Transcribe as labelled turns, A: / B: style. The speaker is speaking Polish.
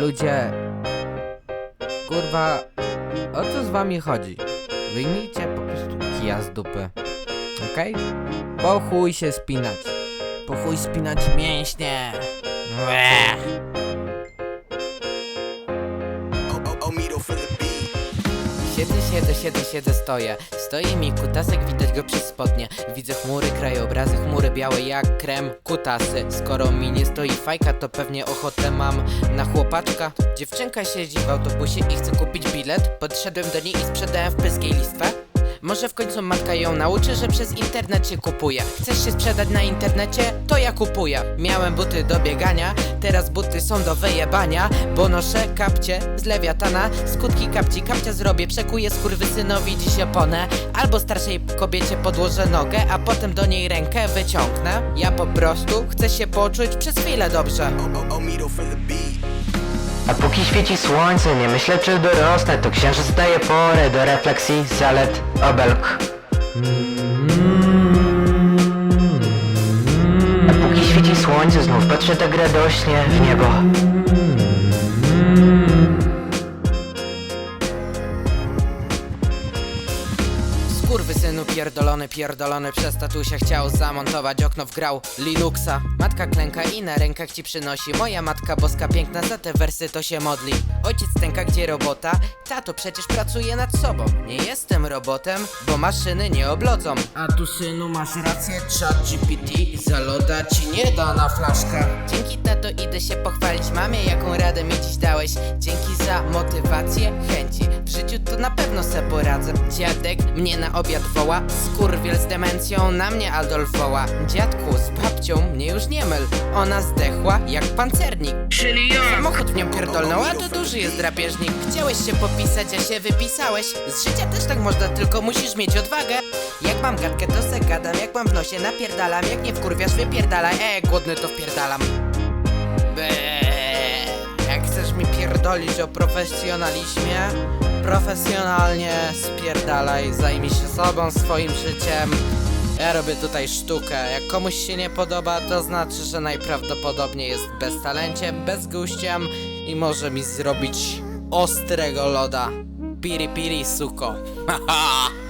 A: Ludzie... Kurwa... O co z wami chodzi? Wyjmijcie po prostu kija z dupy. Okej? Po chuj się spinać. Po chuj spinać mięśnie.
B: Beat.
A: Siedzę, siedzę, siedzę, siedzę, stoję. Stoi mi kutasek, widać go przez spodnie. Widzę chmury, krajobrazy, chmury białe jak krem, kutasy. Skoro mi nie stoi fajka, to pewnie ochotę mam na chłopaczka. Dziewczynka siedzi w autobusie i chce kupić bilet. Podszedłem do niej i sprzedałem w pyskiej listwę. Może w końcu matka ją nauczy, że przez internet się kupuje. Chcesz się sprzedać na internecie? To ja kupuję. Miałem buty do biegania, teraz buty są do wyjebania, bo noszę kapcie z lewiatana. Skutki kapci, kapcia zrobię, przekuję skurwysynowi dziś oponę. Albo starszej kobiecie podłożę nogę, a potem do niej rękę wyciągnę. Ja po prostu chcę się poczuć przez chwilę dobrze.
B: For the beat.
C: A póki świeci słońce, nie myślę czy dorosnę. To księżyc daje porę do refleksji, zalet, obelg. A póki świeci słońce, znów patrzę tak radośnie w niebo
A: Skurwysynu pierdolony, pierdolony przez tatusia chciał zamontować. Okno w grał Linuxa. Matka klęka i na rękach ci przynosi. Moja matka boska piękna, za te wersy to się modli. Ojciec stęka, gdzie robota? Tato przecież pracuje nad sobą. Nie jestem robotem, bo maszyny nie oblodzą. A tu synu masz rację, chat GPT Za loda ci nie da na flaszka Dzięki tato idę się pochwalić. Mamie Jaką radę mi dziś dałeś. Dzięki za motywację, chęci to na pewno se poradzę. Dziadek mnie na obiad woła Skurwiel z demencją na mnie Adolf woła. Dziadku z babcią mnie już nie myl. Ona zdechła jak pancernik. Czyli ja. Samochód w nią pierdolnął, a to duży jest drapieżnik. Chciałeś się popisać, a się wypisałeś. Z życia też tak można, tylko musisz mieć odwagę. Jak mam gadkę to se gadam. Jak mam w nosie napierdalam. Jak nie wkurwiasz wypierdalaj. E, głodny to wpierdalam. Eee, Jak chcesz mi pierdolić o profesjonalizmie, profesjonalnie spierdalaj, zajmij się sobą, swoim życiem. Ja robię tutaj sztukę. Jak komuś się nie podoba, to znaczy, że najprawdopodobniej jest bez talenciem, bez guściem i może mi zrobić ostrego loda. Piri piri suko. Haha.